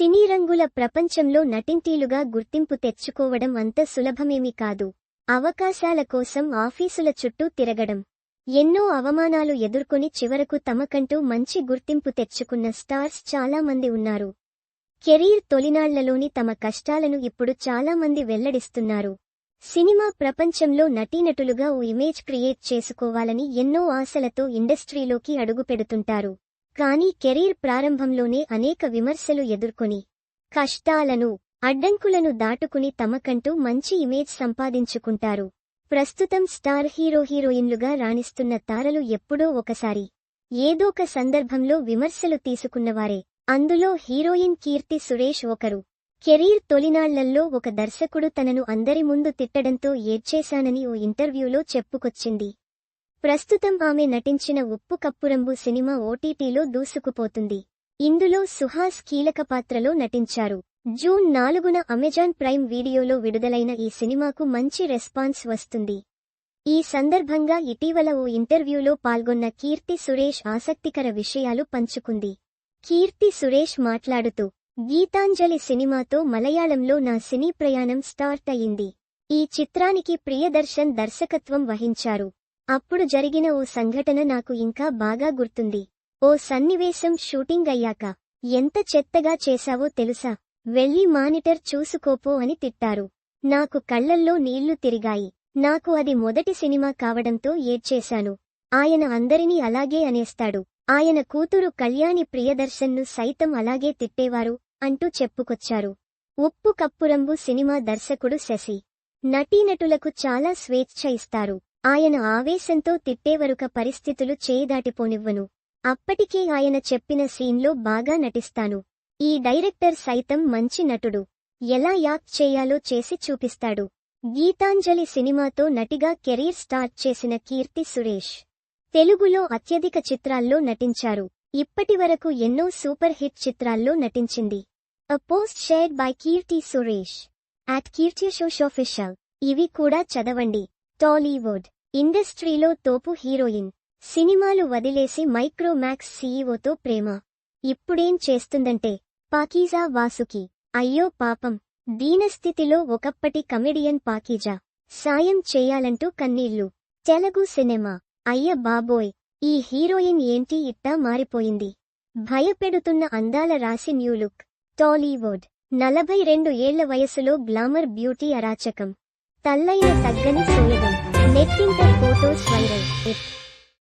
సినీ రంగుల ప్రపంచంలో నటింటీలుగా గుర్తింపు తెచ్చుకోవడం అంత సులభమేమీ కాదు. అవకాశాల కోసం ఆఫీసుల చుట్టూ తిరగడం. ఎన్నో అవమానాలు ఎదుర్కొని చివరకు తమకంటూ మంచి గుర్తింపు తెచ్చుకున్న స్టార్స్ చాలా మంది ఉన్నారు. కెరీర్ తొలినాళ్ళలోని తమ కష్టాలను ఇప్పుడు చాలా మంది వెల్లడిస్తున్నారు. సినిమా ప్రపంచంలో నటీనటులుగా ఓ ఇమేజ్ క్రియేట్ చేసుకోవాలని ఎన్నో ఆశలతో ఇండస్ట్రీలోకి అడుగుపెడుతుంటారు. కానీ కెరీర్ ప్రారంభంలోనే అనేక విమర్శలు ఎదుర్కొని కష్టాలను అడ్డంకులను దాటుకుని తమకంటూ మంచి ఇమేజ్ సంపాదించుకుంటారు. ప్రస్తుతం స్టార్ హీరో హీరోయిన్లుగా రాణిస్తున్న తారలు ఎప్పుడో ఒకసారి ఏదోక సందర్భంలో విమర్శలు తీసుకున్నవారే. అందులో హీరోయిన్ కీర్తి సురేష్ ఒకరు. కెరీర్ తొలినాళ్ళల్లో ఒక దర్శకుడు తనను అందరి ముందు తిట్టడంతో ఏడ్చేశానని ఓ ఇంటర్వ్యూలో చెప్పుకొచ్చింది. ప్రస్తుతం ఆమె నటించిన ఉప్పు కప్పురంబు సినిమా ఓటీటీలో దూసుకుపోతుంది. ఇందులో సుహాస్ కీలక పాత్రలో నటించారు. జూన్ నాలుగున అమెజాన్ ప్రైమ్ వీడియోలో విడుదలైన ఈ సినిమాకు మంచి రెస్పాన్స్ వస్తుంది. ఈ సందర్భంగా ఇటీవల ఓ ఇంటర్వ్యూలో పాల్గొన్న కీర్తి సురేష్ ఆసక్తికర విషయాలు పంచుకుంది. కీర్తి సురేష్ మాట్లాడుతూ గీతాంజలి సినిమాతో మలయాళంలో నా సినీ ప్రయాణం స్టార్ట్ అయింది ఈ చిత్రానికి ప్రియదర్శన్ దర్శకత్వం వహించారు. అప్పుడు జరిగిన ఓ సంఘటన నాకు ఇంకా బాగా గుర్తుంది. ఓ సన్నివేశం షూటింగ్ అయ్యాక ఎంత చెత్తగా చేశావో తెలుసా? వెళ్ళి మానిటర్ చూసుకోపో అని తిట్టారు. నాకు కళ్ళల్లో నీళ్ళు తిరిగాయి. నాకు అది మొదటి సినిమా కావడంతో ఏడ్చేశాను. ఆయన అందరినీ అలాగే అనేస్తాడు. ఆయన కూతురు కళ్యాణి ప్రియదర్శన్ను సైతం అలాగే తిట్టేవారు అంటూ చెప్పుకొచ్చారు. ఉప్పు కప్పురంబు సినిమా దర్శకుడు శశి. నటీనటులకు చాలా స్వేచ్ఛ ఇస్తారు. ఆయన ఆవేశంతో తిట్టేవరుక పరిస్థితులు చేయదాటిపోనివ్వను. అప్పటికే ఆయన చెప్పిన సీన్లో బాగా నటిస్తాను. ఈ డైరెక్టర్ సైతం మంచి నటుడు. ఎలా యాక్ట్ చేయాలో చేసి చూపిస్తాడు. గీతాంజలి సినిమాతో నటిగా కెరీర్ స్టార్ట్ చేసిన కీర్తి సురేష్. తెలుగులో అత్యధిక చిత్రాల్లో నటించారు. ఇప్పటివరకు ఎన్నో సూపర్ హిట్ చిత్రాల్లో నటించింది. A post shared by Keerthy Suresh. At Keerthy షోష్ ఇవి కూడా చదవండి. టాలీవుడ్ ఇండస్ట్రీలో తోపు హీరోయిన్. సినిమాలు వదిలేసి మైక్రోమాక్స్ సీఈఓతో ప్రేమ. ఇప్పుడేం చేస్తుందంటే పాకీజా వాసుకి అయ్యో పాపం దీనస్థితిలో ఒకప్పటి కమెడియన్ పాకీజా. సాయం చేయాలంటూ కన్నీళ్ళు. తెలుగు సినిమా. అయ్య బాబోయ్ ఈ హీరోయిన్ ఏంటి ఇట్టా మారిపోయింది. భయపెడుతున్న అందాల రాసి న్యూలుక్ టాలీవుడ్. నలభై రెండు ఏళ్ళ వయసులో గ్లామర్ బ్యూటీ అరాచకం. తల్లైన తగ్గని సోయగం నెట్టింట ఫోటోస్ వైరల్